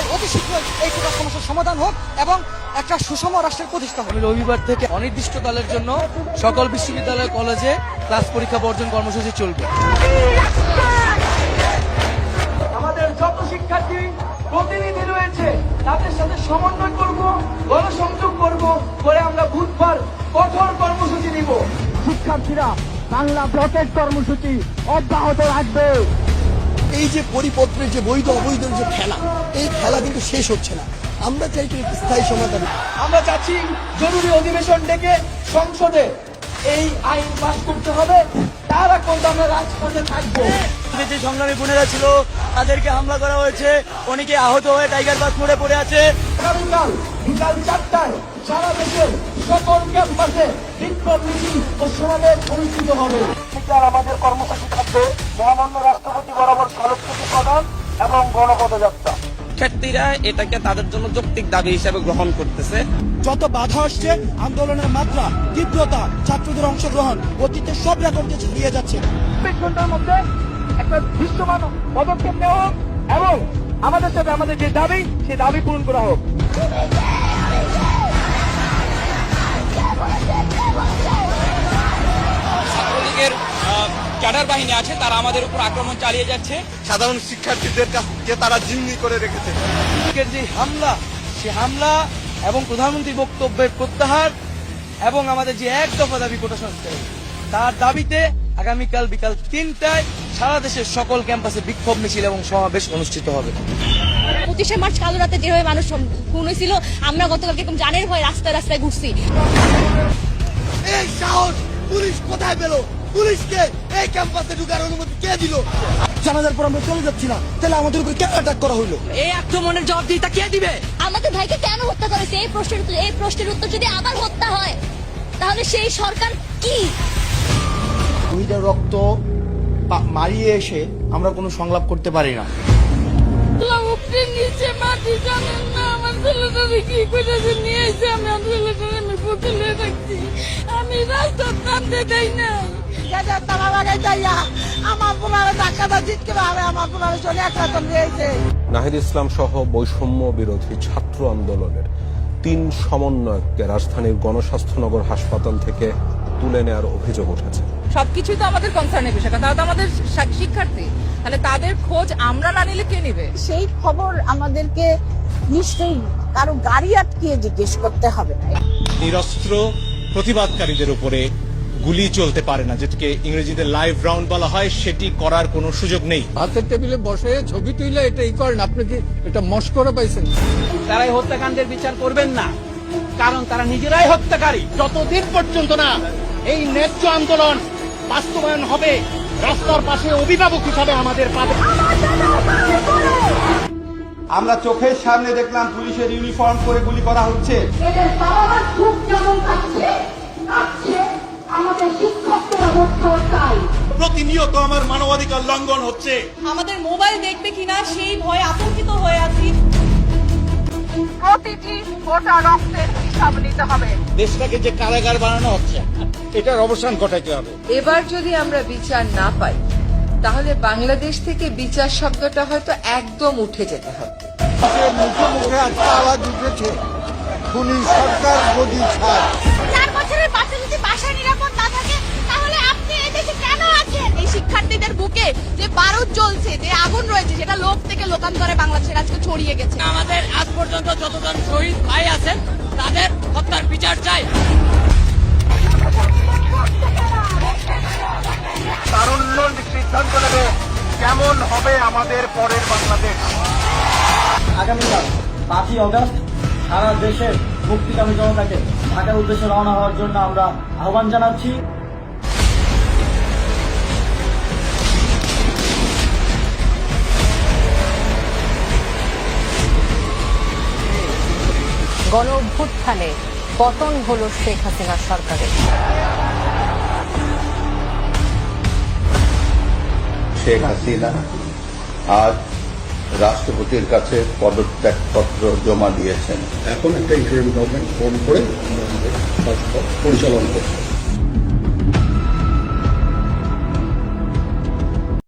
চাই অতি শীঘ্রই এই কোটা সমস্যার সমাধান হোক এবং একটা সুষম রাষ্ট্রের প্রতিষ্ঠা হোক। আমি রবিবার থেকে অনির্দিষ্টকালের জন্য সকল বিশ্ববিদ্যালয় কলেজে ক্লাস পরীক্ষা বর্জন কর্মসূচি চলবে। আমাদের যত শিক্ষার্থী প্রতিনিধি রয়েছে তাদের সাথে সমন্বয় করব গণসংযোগ করব করে আমরা বুধবার কঠোর কর্মসূচি নিব। শিক্ষার্থীরা বাংলা ব্লকের কর্মসূচি অব্যাহত রাখবে। এই যে পরিপত্রের যে বৈধ অবৈধ যে খেলা এই খেলা কিন্তু শেষ হচ্ছে না। আমরা চাই তো একটি স্থায়ী সমাধান আমরা চাচ্ছি জরুরি অধিবেশন ডেকে সংসদে এই আইন পাস করতে হবে। তার এখন আমরা রাজপথে থাকব। যে সংগ্রামী বোনেরা ছিল তাদেরকে হামলা করা হয়েছে। অনেকে আহত হয়ে টাইগার বাস মোড়ে পড়ে আছে। আগামীকাল বিকাল চারটায় সারা দেশের সকল ক্যাম্পাসে বিক্ষোভ মিছিল ও সমাবেশ অনুষ্ঠিত হবে। আমাদের কর্মসূচি থাকবে মহামান্য রাষ্ট্রপতি বরাবর স্মারকলিপি প্রদান এবং গণপদযাত্রা। শিক্ষার্থীরা এটাকে তাদের জন্য যৌক্তিক দাবি হিসেবে গ্রহণ করতেছে। যত বাধা আসছে আন্দোলনের মাত্রা তীব্রতা ছাত্রদের অংশগ্রহণ অতীতের সব রেকর্ডকে ছাড়িয়ে যাচ্ছে। চব্বিশ ঘণ্টার মধ্যে একটা দৃশ্যমান পদক্ষেপ নেওয়া হোক এবং আমাদের সাথে আমাদের যে দাবি সেই দাবি পূরণ করা হোক। ক্যাডার বাহিনী আছে তারা আমাদের উপর আক্রমণ চালিয়ে যাচ্ছে। সাধারণ শিক্ষার্থীদের কাছে তারা জিম্মি করে রেখেছে। যে হামলা সে হামলা এবং প্রধানমন্ত্রী বক্তব্যের প্রত্যাহার এবং আমাদের যে এক দফা দাবি কোটা সংস্কার তার দাবিতে আগামীকাল বিকাল তিনটায় সারা দেশের সকল ক্যাম্পাসে বিক্ষোভ মিছিল এবং সমাবেশ অনুষ্ঠিত হবে। পঁচিশে মার্চ কালো রাতে যেভাবে মানুষ খুন হয়েছিল আমরা গতকালকে এরকম জানের ভয় রাস্তায় রাস্তায় ঘুরছি। এই সাহস পুলিশ কোথায় পেল? পুলিশকে এই ক্যাম্পাসে ঢুকার অনুমতি কে দিল? জানাজার পর আমরা চলে যাচ্ছি না। তাহলে আমাদের উপর কেন অ্যাটাক করা হলো এই আক্রমণের জবাবদিহিতা কে দিবে? আমাদের ভাইকে কেন হত্যা করেছে? এই প্রশ্নের উত্তর এই প্রশ্নের উত্তর যদি আবার হত্যা হয় তাহলে সেই সরকার কি? দুইটা রক্ত মারিয়ে এসে আমরা কোনো সংলাপ করতে পারি না। উপরে নিচে মাটি জানেন না। আমার ছেলেটাকে কি নিয়ে এসে আমি আমার ছেলেটাকে আমি পুতুলে রাখছি আমি রাস্তার নামতে দেই না তারা লাগাই যাইয়া আমার পোলারে ধাক্কাটা জিতকে পারে আমার পোলারে চলে একটা তো নিয়েছে নাহিদ ইসলাম সহ বৈষম্য বিরোধী ছাত্র আন্দোলনের তিন সমন্বয়ককে রাজধানীর গণস্বাস্থ্যনগর হাসপাতাল থেকে তুলে নেওয়ার অভিযোগ উঠেছে। সবকিছুই তো আমাদের কনসার্নের বিষয় তারা তো আমাদের শিক্ষার্থী। তাহলে তাদের খোঁজ আমরা না নিলে কে নেবে? সেই খবর আমাদেরকে নিশ্চয়ই কারও গাড়ি আটকিয়ে জিজ্ঞেস করতে হবে। না নিরস্ত্র প্রতিবাদকারীদের উপরে গুলি চলতে পারে না যেটাকে ইংরেজিতে লাইভ রাউন্ড বলা হয় সেটি করার কোনো সুযোগ নেই। হাতের টেবিলে বসে ছবি তুইলে এটা ই করেন আপনি কি এটা মস্করা পাইছেন? তারা এই হত্যাকাণ্ডের বিচার করবেন না কারণ তারা নিজেরাই হত্যাকারী। যতদিন পর্যন্ত না এই ন্যায্য আন্দোলন বাস্তবায়ন হবে রাস্তার পাশে অভিভাবক হিসাবে আমাদের পাবে। আমরা চোখের সামনে দেখলাম পুলিশের ইউনিফর্ম পরে গুলি করা হচ্ছে। আমাদের শিক্ষকরা হচ্ছে তাই প্রতিনিয়ত আমার মানবাধিকার লঙ্ঘন হচ্ছে। আমাদের মোবাইল দেখবে কিনা সেই ভয়ে আতঙ্কিত হয়ে আছি। প্রতিটি গোটা রক্তের হিসাব নিতে হবে। দেশটাকে যে কারাগার বানানো হচ্ছে এটার অবসান ঘটাইতে হবে। এবার যদি আমরা বিচার না পাই তাহলে বাংলাদেশ থেকে বিচার শব্দটা হয়তো একদম উঠে যেতে হবে। মুখে মুখে আজকে আওয়াজ উঠেছে। খুনি সরকার গদি ছাড়। থেকে বাংলাদেশের আজকে ছড়িয়ে গেছে। আমাদের আজ পর্যন্ত যতজন শহীদ ভাই আছেন তাদের হত্যার বিচার চাই। তারুণ্য সিদ্ধান্ত নেবে কেমন হবে আমাদের পরের বাংলাদেশ। আগামীকাল পাঁচই অগস্ট সারা দেশের মুক্তিকামী জনতাকে ঢাকার উদ্দেশ্যে রওনা হওয়ার জন্য আমরা আহ্বান জানাচ্ছি। গণ অভ্যুত্থানে পতন হল শেখ হাসিনা সরকারের। শেখ হাসিনা আজ রাষ্ট্রপতির কাছে পদত্যাগপত্র জমা দিয়েছেন। এখন একটা ইন্টারিম গভর্নমেন্ট ফোন করে পরিচালন করছে